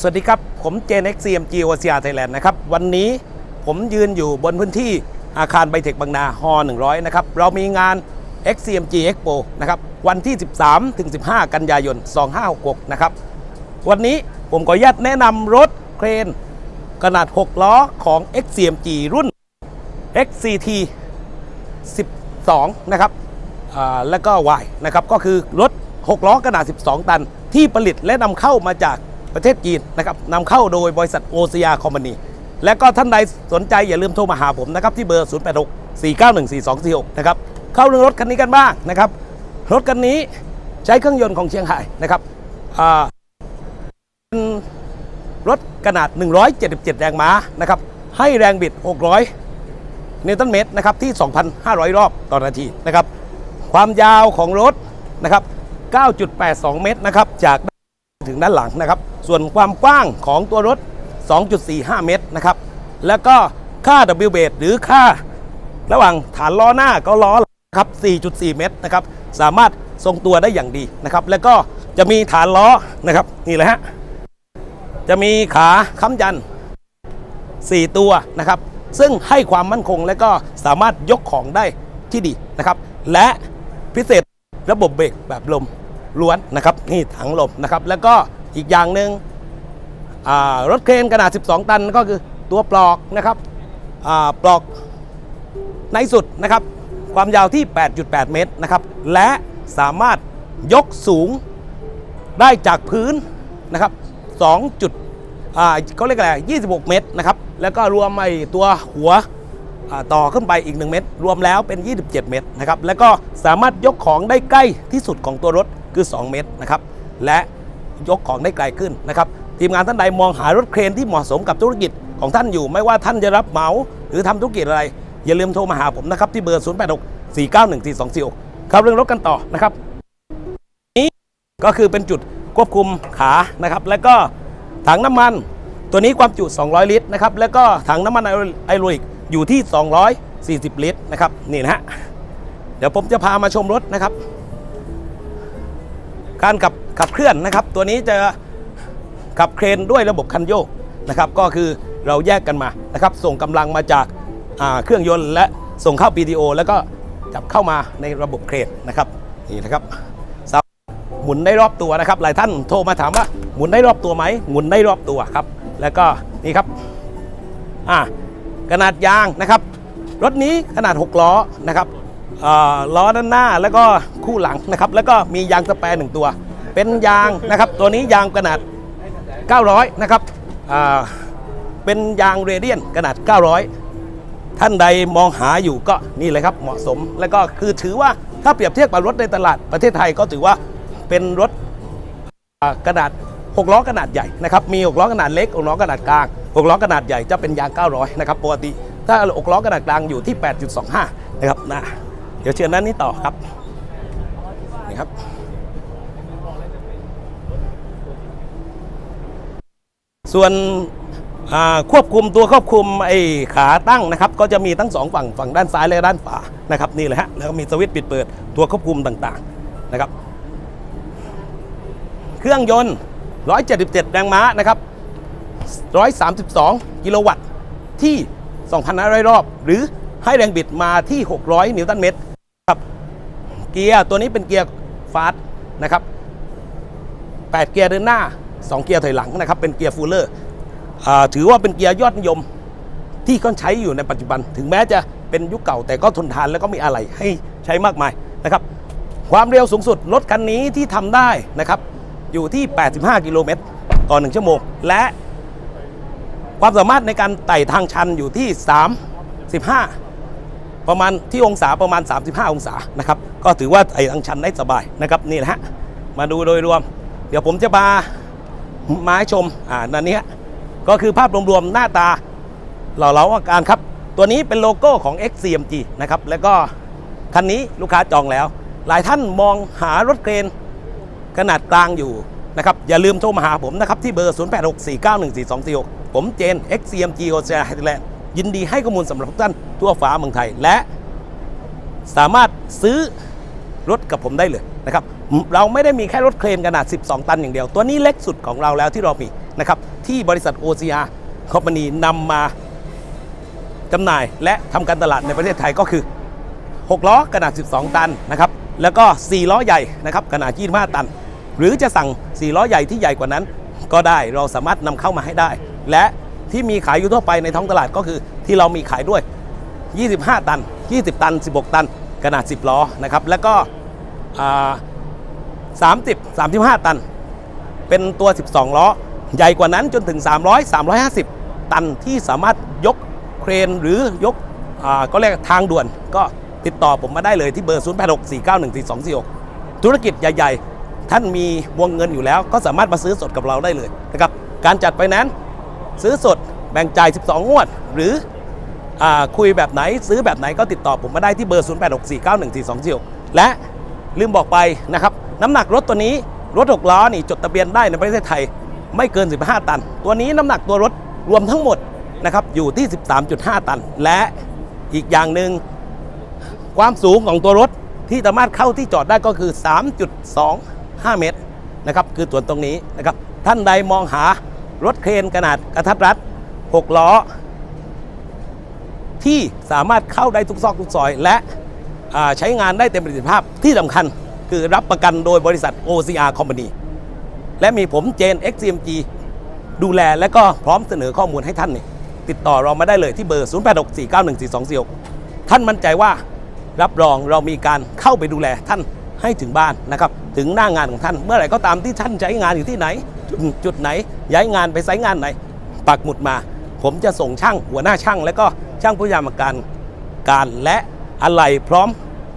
สวัสดีครับ ผมเจน XCMG o c r Thailand นด์นะครับ วันนี้ผมยืนอยู่บนพื้นที่อาคารไบเทคบางนาฮอ100 นะครับ เรามีงาน XCMG Expo นะครับ วันที่ 13 ถึง 15 กันยายน 2566 นะครับ วันนี้ผมขออนุญาตแนะนำรถเครน ขนาด 6 ล้อของ XCMG รุ่น XCT 12 นะครับแล้วก็ Y นะครับ ก็คือรถ 6 ล้อขนาด 12 ตันที่ผลิตและนำเข้ามาจาก ประเทศจีนนะครับนำเข้าโดยบริษัทโอเซียคอมพานีและก็ท่านใดสนใจอย่าลืมโทรมาหาผมนะครับที่เบอร์ 086 491 4246 นะครับเข้าเรื่องรถคันนี้กันบ้างนะครับ รถคันนี้ใช้เครื่องยนต์ของเชียงไฮ้นะครับเป็นรถขนาด 177 แรงม้านะครับให้แรงบิด 600 นิวตันเมตรนะครับที่ 2,500 รอบต่อนาทีนะครับความยาวของรถนะครับ 9.82 เมตรนะครับจาก ถึงด้านหลังนะครับ ส่วนความกว้างของตัวรถ 2.45 เมตรนะครับ แล้วก็ค่า W b a s หรือค่าระหว่างฐานล้อหน้าก็ล้อหลังครับ 4.4 เมตรนะครับ สามารถทรงตัวได้อย่างดีนะครับ แล้วก็จะมีฐานล้อนะครับ นี่แหละฮะ จะมีขาค้ำยัน 4 ตัวนะครับ ซึ่งให้ความมั่นคงและก็สามารถยกของได้ที่ดีนะครับ และพิเศษระบบเบรกแบบลม ล้วนนะครับนี่ถังลมนะครับ แล้วก็อีกอย่างหนึ่งอ่ารถเครนขนาด 12 ตันก็คือตัวปลอกนะครับปลอกในสุดนะครับ ความยาวที่ 8.8 เมตรนะครับ และสามารถยกสูงได้จากพื้นนะครับ2จุดเขาเรียกอะไร 26 เมตรนะครับ แล้วก็รวมไอ้ตัวหัวต่อขึ้นไปอีก 1 เมตร รวมแล้วเป็น 27 เมตรนะครับ แล้วก็สามารถยกของได้ใกล้ที่สุดของตัวรถ คือ 2 เมตรนะครับและยกของได้ไกลขึ้นนะครับทีมงานท่านใดมองหารถเครนที่เหมาะสมกับธุรกิจของท่านอยู่ ไม่ว่าท่านจะรับเหมาหรือทำธุรกิจอะไร อย่าลืมโทรมาหาผมนะครับที่เบอร์ 086 491 4246ครับเรื่องรถกันต่อนะครับ นี่ก็คือเป็นจุดควบคุมขานะครับ แล้วก็ถังน้ำมันตัวนี้ความจุ 200 ลิตรนะครับแล้วก็ถังน้ำมันไอโรลิกอยู่ที่ 240 ลิตรนะครับนี่นะฮะเดี๋ยวผมจะพามาชมรถนะครับ การขับขับเคลื่อนนะครับ ตัวนี้จะขับเครนด้วยระบบคันโยกนะครับ ก็คือเราแยกกันมานะครับ ส่งกำลังมาจากาเครื่องยนต์และส่งเข้า PDO แล้วก็จับเข้ามาในระบบเครนนะครับนี่นะครับหมุนได้รอบตัวนะครับ หลายท่านโทรมาถามว่าหมุนได้รอบตัวไหมหมุนได้รอบตัวครับ แล้วก็นี่ครับอ่าขนาดยางนะครับ รถนี้ขนาด 6 ล้อนะครับ ล้อด้านหน้าแล้วก็คู่หลังนะครับ แล้วก็มียางสแปร์หนึ่งตัว เป็นยางนะครับ ตัวนี้ยางขนาด 900 นะครับเป็นยางเรเดียนขนาด 900 ท่านใดมองหาอยู่ก็นี่เลยครับเหมาะสม แล้วก็คือถือว่าถ้าเปรียบเทียบกับรถในตลาดประเทศไทยก็ถือว่าเป็นรถอ่ากระดาษ6ล้อขนาดใหญ่นะครับมี 6 ล้อขนาดเล็ก 6 ล้อขนาดกลาง 6 ล้อขนาดใหญ่จะเป็นยาง 900 นะครับปกติ ถ้า 6 ล้อขนาดกลางอยู่ที่ 8.25 นะครับนะ ดี๋ยวเชิญด้านนี้ต่อครับนี่ครับ ส่วนอ่าควบคุมตัวควบคุมไอ้ขาตั้งนะครับ ก็จะมีทั้งสองฝั่งฝั่งด้านซ้ายและด้านขวานะครับนี่แหละฮะแล้วก็มีสวิตช์ปิดเปิดตัวควบคุมต่างๆนะครับ เครื่องยนต์ 177 แรงม้านะครับ 132 กิโลวัตต์ที่ 2,500 รอบ หรือให้แรงบิดมาที่ 600 นิวตันเมตรครับ เกียร์ตัวนี้เป็นเกียร์ฟาสต์นะครับ8เกียร์เดินหน้า 2 เกียร์ถอยหลังนะครับ เป็นเกียร์ฟูลเลอร์ถือว่าเป็นเกียร์ยอดนิยมที่เขาใช้อยู่ในปัจจุบัน ถึงแม้จะเป็นยุคเก่าแต่ก็ทนทานแล้วก็มีอะไรให้ใช้มากมายนะครับ ความเร็วสูงสุดรถคันนี้ที่ทำได้นะครับ อยู่ที่ 85 กิโลเมตรต่อ 1 ชั่วโมง และความสามารถในการไต่ทางชันอยู่ที่ 35 ประมาณที่องศาประมาณ 35 องศานะครับก็ถือว่าไต่ทางชันได้สบายนะครับนี่นะฮะมาดูโดยรวม เดี๋ยวผมจะมามาให้ชมอ่านั่นนี้ก็คือภาพรวมๆหน้าตาเหล่าเราอาการครับ ตัวนี้เป็นโลโก้ของ XCMG นะครับแล้วก็คันนี้ลูกค้าจองแล้ว หลายท่านมองหารถเครนขนาดกลางอยู่นะครับอย่าลืมโทรมาหาผมนะครับที่เบอร์ 0864914246 ผมเจน XCMG o c e a Thailand ยินดีให้ข้อมูลสำหรับทุกท่านทั่วฟ้าเมืองไทย และสามารถซื้อรถกับผมได้เลยนะครับเราไม่ได้มีแค่รถเครนขนาด 12 ตันอย่างเดียว ตัวนี้เล็กสุดของเราแล้วที่เรามีนะครับที่บริษัท OCR Company นำมาจำหน่ายและทำการตลาดในประเทศไทยก็คือ 6 ล้อขนาด 12 ตันนะครับแล้วก็ 4 ล้อใหญ่นะครับขนาด 25 ตัน หรือจะสั่ง 4 ล้อใหญ่ที่ใหญ่กว่านั้น ก็ได้เราสามารถนำเข้ามาให้ได้ และ ที่มีขายอยู่ทั่วไปในท้องตลาดก็คือที่เรามีขายด้วย 25 ตัน 20 ตัน 16 ตัน ขนาด 10 ล้อนะครับ แล้วก็อ่า30 35 ตัน เป็นตัว 12 ล้อ ใหญ่กว่านั้นจนถึง 300 350 ตันที่สามารถยกเครนหรือยกอก็เรียกทางด่วน ก็ติดต่อผมมาได้เลยที่เบอร์ 0864914246 ธุรกิจใหญ่ ๆ ท่านมีวงเงินอยู่แล้ว ก็สามารถมาซื้อสดกับเราได้เลยนะครับ การจัดไฟแนน ซื้อสดแบ่งจ่าย 12 งวด หรืออคุยแบบไหนซื้อแบบไหนก็ติดต่อผมมาได้ที่เบอร์ 0864914246 และลืมบอกไปนะครับ น้ำหนักรถตัวนี้รถ 6 ล้อนี่จดทะเบียนได้ในประเทศไทยไม่เกิน 15 ตัน ตัวนี้น้ำหนักตัวรถรวมทั้งหมดนะครับอยู่ที่ 13.5 ตัน และอีกอย่างหนึ่งความสูงของตัวรถที่สามารถเข้าที่จอดได้ก็คือ 3.25 เมตรนะครับคือส่วนตรงนี้นะครับท่านใดมองหา รถเครนขนาดกระทัดรัด 6 ล้อ ที่สามารถเข้าได้ทุกซอกทุกซอย และใช้งานได้เต็มประสิทธิภาพที่สำคัญคือรับประกันโดยบริษัท OCR Company และมีผมเจน XCMG ดูแลและก็พร้อมเสนอข้อมูลให้ท่านนี่ติดต่อเรามาได้เลยที่เบอร์ 0864914246 ท่านมั่นใจว่ารับรองเรามีการเข้าไปดูแลท่านให้ถึงบ้านนะครับ ถึงหน้างานของท่าน เมื่อไหร่ก็ตามที่ท่านใช้งานอยู่ที่ไหน จุดไหน ย้ายงานไปไซต์งานไหน ปักหมุดมา ผมจะส่งช่างหัวหน้าช่าง และก็ช่างผู้ยามการการและอะไรพร้อม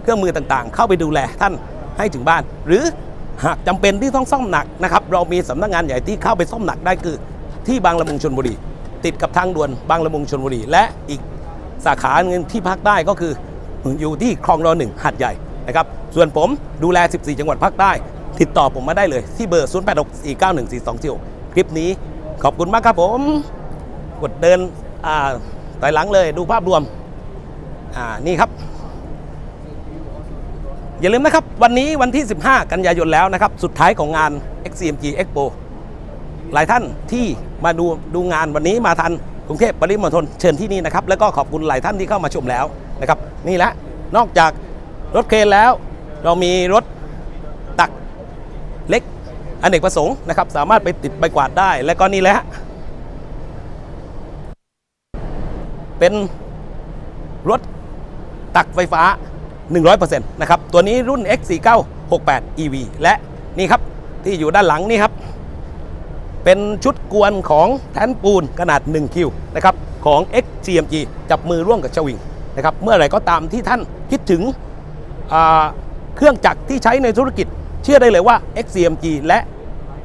เครื่องมือต่างๆ เข้าไปดูแลท่านให้ถึงบ้าน หรือหากจำเป็นที่ต้องซ่อมหนักนะครับ เรามีสำนักงานใหญ่ที่เข้าไปซ่อมหนักได้คือ ที่บางละมุงชนบุรี ติดกับทางด่วนบางละมุงชนบุรี และอีกสาขาหนึ่งที่ภาคใต้ก็คืออยู่ที่คลองรอหนึ่งหัดใหญ่นะครับ ส่วนผมดูแล 14 จังหวัดภาคใต้ ติดต่อผมมาได้เลยที่เบอร์ 0864914246คลิปนี้ขอบคุณมากครับผม กดเดินอ่าถอยหลังเลยดูภาพรวม อ่านี่ครับ อย่าลืมนะครับ วันนี้วันที่ 15 กันยายนแล้วนะครับ สุดท้ายของงาน XCMG Expo หลายท่านที่มาดูดูงานวันนี้มาทันกรุงเทพปริมณฑลเชิญที่นี่นะครับ แล้วก็ขอบคุณหลายท่านที่เข้ามาชมแล้วนะครับ นี่แหละนอกจากรถเครนแล้ว เรามีรถ กอเนกประสงค์นะครับสามารถไปติดใบกวาดได้ และก็นี่แหละเป็นรถตักไฟฟ้า 100%นะครับ ตัวนี้รุ่น X4968 EV และนี่ครับที่อยู่ด้านหลังนี่ครับ เป็นชุดกวนของแท่นปูนขนาด 1 คิวนะครับของ XCMG จับมือร่วมกับชวิงนะครับเมื่อไหร่ก็ตามที่ท่านคิดถึงเครื่องจักรที่ใช้ในธุรกิจ เชื่อได้เลยว่า XCMG และ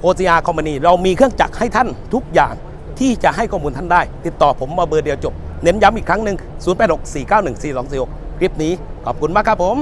OCR Company เรามีเครื่องจักรให้ท่านทุกอย่างที่จะให้ข้อมูลท่านได้ ติดต่อผมมาเบอร์เดียวจบ เน้นย้ำอีกครั้งหนึ่ง 0864914246 คลิปนี้ขอบคุณมากครับผม